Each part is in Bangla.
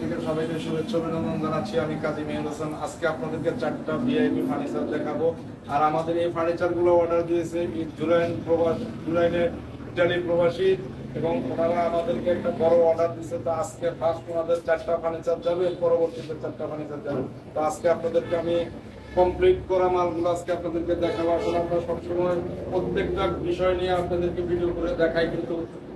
থেকে জানাচ্ছি। আমি কাজী আজকে আপনাদেরকে চারটা ভিআইপি ফার্নিচার দেখাবো। আর আমাদের এই ফার্নিচারগুলো অর্ডার দিয়েছে প্রবাস প্রবাসী এবং ওনারা আমাদেরকে একটা বড় অর্ডার তো আজকে ফার্স্ট ওনাদের চারটা ফার্নিচার যাবে, পরবর্তীতে চারটা ফার্নিচার যাবে। তো আজকে আপনাদেরকে আমি কমপ্লিট করা মালগুলো আজকে আপনাদেরকে দেখাবো। আসলে আমরা সবসময় প্রত্যেকটা বিষয় নিয়ে আপনাদেরকে ভিডিও করে দেখাই। কিন্তু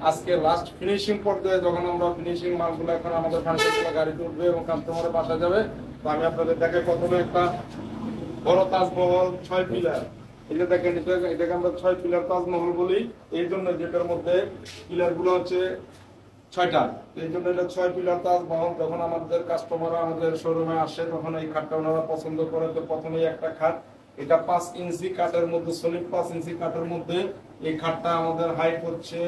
আজকে লাস্ট ফিনিশিং পর্যায়ে যখন আমরা ফিনিশিং মালগুলো এখন আমাদের ফার্নিচার গাড়িতে উঠবে এবং কাস্টমারের বাসা যাবে, তো আমি আপনাদের দেখে প্রথমে একটা বড় তাজমহল, ছয় পিলার যে দেখেন এটাকে আমরা ছয় পিলার তাজমহল বলি। এই জন্য যেটার মধ্যে পিলারগুলো হচ্ছে ছয়টা। এই জন্য এটা ছয় পিলার তাজমহল। যখন আমাদের কাস্টমার আমাদের শোরুমে আসে, তখন এই খাটটা ওনারা পছন্দ করে। তো প্রথমেই একটা খাট। এটা পাঁচ ইঞ্চি কাঠের মধ্যে সলিড পাঁচ ইঞ্চি কাঠের মধ্যে এই খাটটা আমাদের হাইট হচ্ছে।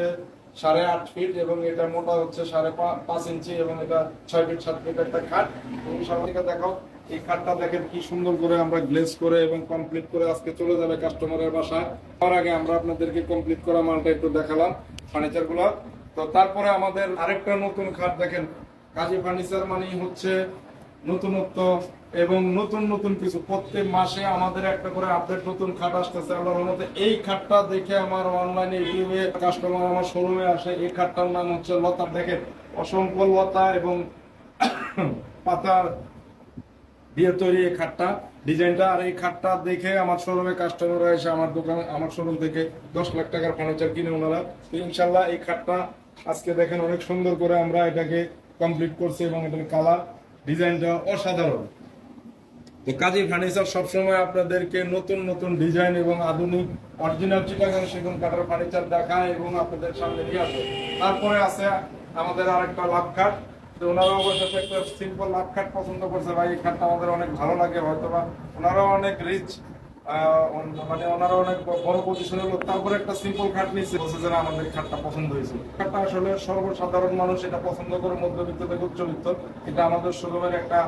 সাড়ে আট ফিট এবং এটা মোটা হচ্ছে সাড়ে পাঁচ ইঞ্চি এবং এটা ছয় ফিট সাত ফিট একটা খাট। এবং সামনে দেখাও এই খাটটা দেখেন কি সুন্দর করে আমরা গ্লেজ করে এবং কমপ্লিট করে আজকে চলে যাবে কাস্টমারের বাসায়। তার আগে আমরা আপনাদেরকে কমপ্লিট করা মালটা একটু দেখালাম ফার্নিচার তো তারপরে আমাদের আরেকটা নতুন খাট দেখেন, কাজী ফার্নিচার মানেই হচ্ছে নতুনত্ব এবং নতুন নতুন কিছু। প্রত্যেক মাসে আমাদের একটা করে আপডেট নতুন খাট আসতেছে। আল্লাহর মধ্যে এই খাটটা দেখে আমার অনলাইনে ইউটিউবে কাস্টমার আমার শোরুমে আসে। এই খাটটার নাম হচ্ছে লতা দেখেন, অসংখ্য লতা এবং পাতার দিয়ে তৈরি এই খাটটা, ডিজাইনটা। আর এই খাটটা দেখে আমার শোরুমে কাস্টমাররা এসে আমার দোকানে, আমার শোরুম থেকে দশ লাখ টাকার ফার্নিচার কিনে ওনারা। তো ইনশাল্লাহ এই খাটটা আজকে দেখেন অনেক সুন্দর করে আমরা এটাকে কমপ্লিট করছি এবং এটার কালার ডিজাইনটা অসাধারণ। তো কাজী ফার্নিচার সবসময় আপনাদেরকে নতুন নতুন ডিজাইন এবং আধুনিক অরিজিনাল চিটাগাং সেগুন কাটার ফার্নিচার দেখায় এবং আপনাদের সামনে নিয়ে আসে। তারপরে আছে আমাদের আরেকটা লাভ খাট। তো ওনারা অবশ্যই একটা সিম্পল লাভ খাট পছন্দ করছে। ভাই, এই খাটটা আমাদের অনেক ভালো লাগে হয়তো বা ওনারাও অনেক রিচ মানে ওনারা অনেক বড় পজিশনের লোক। তারপরে একটা সিম্পল খাট নিচ্ছে বলছে যে আমাদের খাটটা পছন্দ হয়েছে। খাটটা আসলে সর্বসাধারণ মানুষ এটা পছন্দ করে মধ্যবিত্ত থেকে উচ্চবিত্ত। এটা আমাদের শোরুমের একটা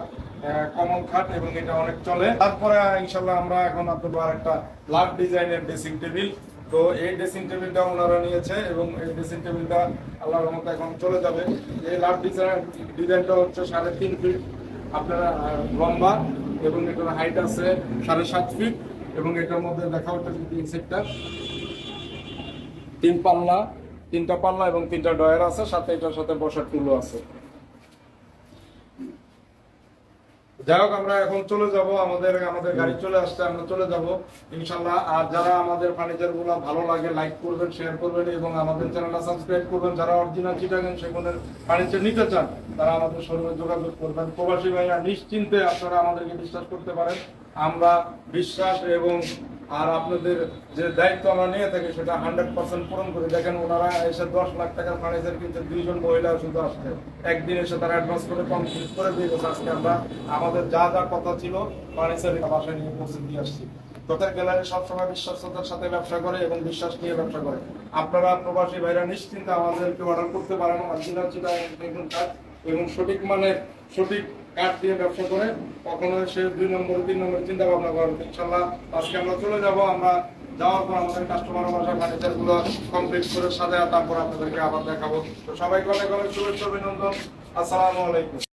কমন খাট এবং এটা অনেক চলে। তারপরে ইনশাল্লাহ আমরা এখন আপনাদের আর একটা লাভ ডিজাইনের ড্রেসিং টেবিল তো এই ড্রেসিং টেবিলটা ওনারা নিয়েছে এবং এই ড্রেসিং টেবিলটা আল্লাহর রহমতে এখন চলে যাবে। এই লাভ ডিজাইন ডিজাইনটা হচ্ছে সাড়ে তিন ফিট আপনারা লম্বা এবং এটার হাইট আছে সাড়ে সাত ফিট এবং এটার মধ্যে দেখা হচ্ছে তিন সেক্টর তিন পাল্লা, তিনটা পাল্লা এবং তিনটা ডয়ার আছে, সাথে এটার সাথে বসার টুলও আছে। যাই হোক, আমরা এখন চলে যাব। আমাদের আমাদের গাড়ি চলে আসছে, আমরা চলে যাব। ইনশাল্লাহ আর যারা আমাদের ফার্নিচারগুলো ভালো লাগে, লাইক করবেন, শেয়ার করবেন, এবং আমাদের চ্যানেলটা সাবস্ক্রাইব করবেন, যারা অরিজিনাল চিটাগেন সেগুনের ফার্নিচার নিতে চান, তারা আমাদের শোরুমে যোগাযোগ করবেন। প্রবাসী ভাইরা নিশ্চিন্তে আপনারা আমাদেরকে বিশ্বাস করতে পারেন। আমরা বিশ্বাস এবং আর আপনাদের যে দায়িত্ব আমরা নিয়ে থাকি সেটা হান্ড্রেড পার্সেন্ট পূরণ করে। দেখেন ওনারা এসে দশ লাখ টাকার ফার্নিচার কিনতে দুইজন মহিলা শুধু আসছে। একদিন এসে তারা অ্যাডভান্স করে কমপ্লিট করে দিয়ে গেছে। আজকে আমরা আমাদের যা যা কথা ছিল ফার্নিচার বাসায় নিয়ে পৌঁছে দিয়ে আসছি। তোদের গ্যালারি সবসময় বিশ্বস্ততার সাথে ব্যবসা করে এবং বিশ্বাস নিয়ে ব্যবসা করে। আপনারা প্রবাসী ভাইরা নিশ্চিন্তে আমাদেরকে অর্ডার করতে পারেন। অরিজিনাল চিটা এবং সঠিক মানে সঠিক কাঠ দিয়ে ব্যবসা করে, কখনো সে দুই নম্বর, তিন নম্বর চিন্তা ভাবনা করেন ইনশাল্লাহ আজকে আমরা চলে যাব, আমরা যাওয়ার পর আমাদের কাস্টমার ফার্নিচারগুলো কমপ্লিট করে সাজায় তারপর আপনাদেরকে আবার দেখাবো। তো সবাইকে অনেক অনেক শুভেচ্ছা, অভিনন্দন। আসসালামু আলাইকুম।